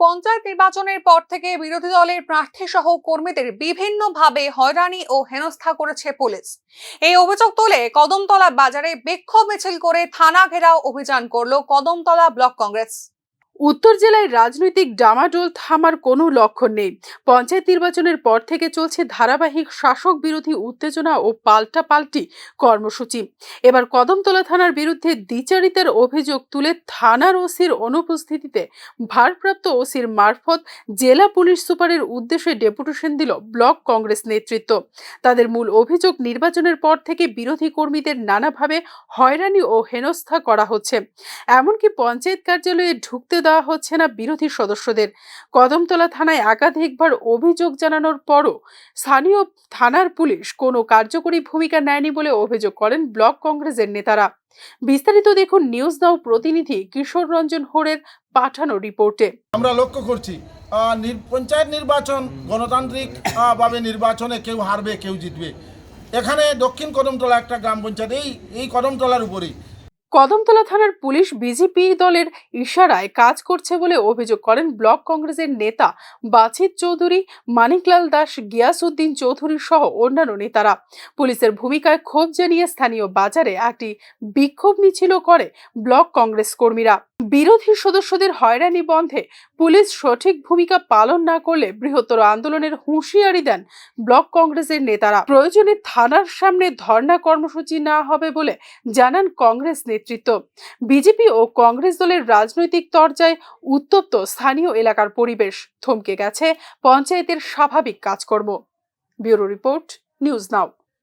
পঞ্চায়েত নির্বাচনের পর থেকে বিরোধী দলের প্রার্থী সহ কর্মীদের বিভিন্নভাবে হয়রানি ও হেনস্থা করেছে পুলিশ। এই অভিযোগ তুলে কদমতলা বাজারে বিক্ষোভ মিছিল করে থানা ঘেরাও অভিযান করল কদমতলা ব্লক কংগ্রেস। উত্তর জেলায় রাজনৈতিক ডামাডোল থামার কোনো লক্ষণ নেই। পঞ্চায়েত নির্বাচনের পর থেকে চলছে ধারাবাহিক শাসক বিরোধী উত্তেজনা ও পাল্টাপাল্টি কর্মসূচি। এবার কদমতলা থানার বিরুদ্ধে দ্বিচারিতার অভিযোগ তুলে থানার ওসির অনুপস্থিতিতে ভারপ্রাপ্ত ওসির মারফত জেলা পুলিশ সুপারের উদ্দেশ্যে ডেপুটেশন দিল ব্লক কংগ্রেস নেতৃত্ব। তাদের মূল অভিযোগ নির্বাচনের পর থেকে বিরোধী কর্মীদের নানাভাবে হয়রানি ও হেনস্থা করা হচ্ছে। এমনকি পঞ্চায়েত কার্যালয়ে ঢুকতে দেওয়া হচ্ছে না বিরোধী সদস্যদের। কদমতলা থানায় একাধিকবার অভিযোগ জানানোর পরও স্থানীয় থানার পুলিশ কোনো কার্যকরী ভূমিকা নেয়নি বলে অভিযোগ করেন ব্লক কংগ্রেসের নেতারা। বিস্তারিত দেখুন নিউজ নাও প্রতিনিধি কিশোর রঞ্জন হোরের পাঠানো রিপোর্টে। আমরা লক্ষ্য করছি পঞ্চায়েত নির্বাচন গণতান্ত্রিক ভাবে নির্বাচনে কেউ হারবে, কেউ জিতবে। এখানে দক্ষিণ কদমতলা একটা গ্রাম পঞ্চায়েত, এই এই কদমতলার উপরেই। কদমতলা থানার পুলিশ বিজেপি দলের ইশারায় কাজ করছে বলে অভিযোগ করেন ব্লক কংগ্রেসের নেতা বাছিত চৌধুরী, মানিকলাল দাস, গিয়াসউদ্দিন চৌধুরী সহ অন্যান্য নেতারা। পুলিশের ভূমিকায় ক্ষোভ জানিয়ে স্থানীয় বাজারে একটি বিক্ষোভ মিছিলও করে ব্লক কংগ্রেস কর্মীরা। বিরোধী সদস্যদের হয়রানি বন্ধে পুলিশ সঠিক ভূমিকা পালন না করলে বৃহত্তর আন্দোলনের হুঁশিয়ারি দেন ব্লক কংগ্রেসের নেতারা। প্রয়োজনে থানার সামনে ধর্ণা কর্মসূচি না হবে বলে জানান কংগ্রেস নেতৃত্ব। বিজেপি ও কংগ্রেস দলের রাজনৈতিক তরজায় উত্তপ্ত স্থানীয় এলাকার পরিবেশ। থমকে গেছে পঞ্চায়েতের স্বাভাবিক কাজকর্ম। Bureau report, news now.